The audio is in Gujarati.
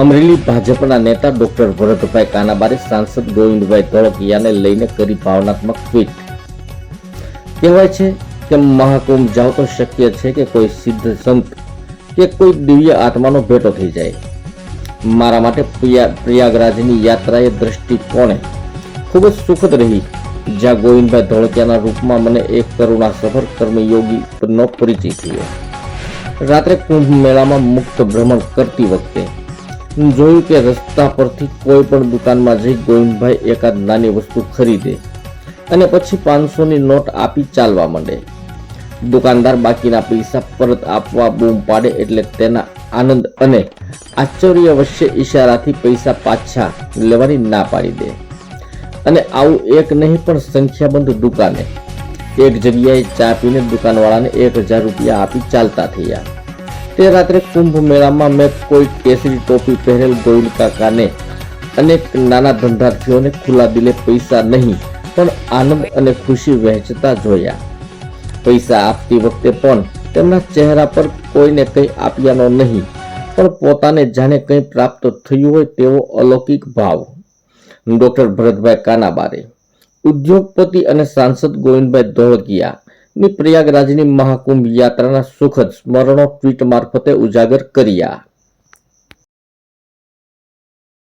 અમરેલી ભાજપના નેતા ડોક્ટર ભરતભાઈ કાનાબારે, સાંસદ ગોવિંદભાઈ ધોળકિયાને લઈને કરી ભાવનાત્મક ટ્વીટ કહેવાય છે કે મહાકુંભ જાવ તો શક્ય છે કે કોઈ સિદ્ધ સંત કે કોઈ દિવ્ય આત્માનો ભેટો થઈ જાય. મારા માટે પ્રયાગરાજની યાત્રાએ દ્રષ્ટિકોણે ખૂબ જ સુખદ રહી. જ્યાં ગોવિંદભાઈ ધોળકિયાના રૂપમાં મને એક કરુણા સફર કર્મયોગીનો પરિચય થયો. રાત્રે કુંભ મેળામાં મુક્ત ભ્રમણ કરતી વખતે જોયું કે રસ્તા પરથી કોઈ પણ દુકાનમાં જઈ ગોવિંદભાઈ એકાદ નાની વસ્તુ ખરીદે અને પછી પાંચસોની નોટ આપી ચાલવા માંડે. દુકાનદાર બાકીના પૈસા પરત આપવા બૂમ પાડે એટલે તેના આનંદ અને આશ્ચર્ય વચ્ચે ઈશારાથી પૈસા પાછા લેવાની ના પાડી દે. અને આવું એક નહીં પણ સંખ્યાબંધ દુકાને એક જગ્યાએ ચા પીને દુકાનવાળાને એક હજાર રૂપિયા આપી ચાલતા થયા. તે રાત્રે કુંભ મેળામાં મેં કોઈ કેસરી ટોપી પહેરેલ ગોવિંદ કાકાને અનેક નાના ધંધાર્થીઓને ખુલ્લા દિલે પૈસા નહીં, પણ આનંદ અને ખુશી વહેંચતા જોયા. પૈસા આપતી વખતે પણ તેમના ચહેરા પર કોઈને કંઈ આપ્યાનો નહીં, પણ પોતાને જાણે કંઈ પ્રાપ્ત થયું હોય તેવો અલૌકિક ભાવ. ડૉક્ટર ભરતભાઈ કાનાબારે ઉદ્યોગપતિ અને સાંસદ ગોવિંદભાઈ ધોળકિયા ની પ્રયાગરાજની મહાકુંભ યાત્રાના સુખદ સ્મરણો ટ્વીટ મારફતે ઉજાગર કર્યા.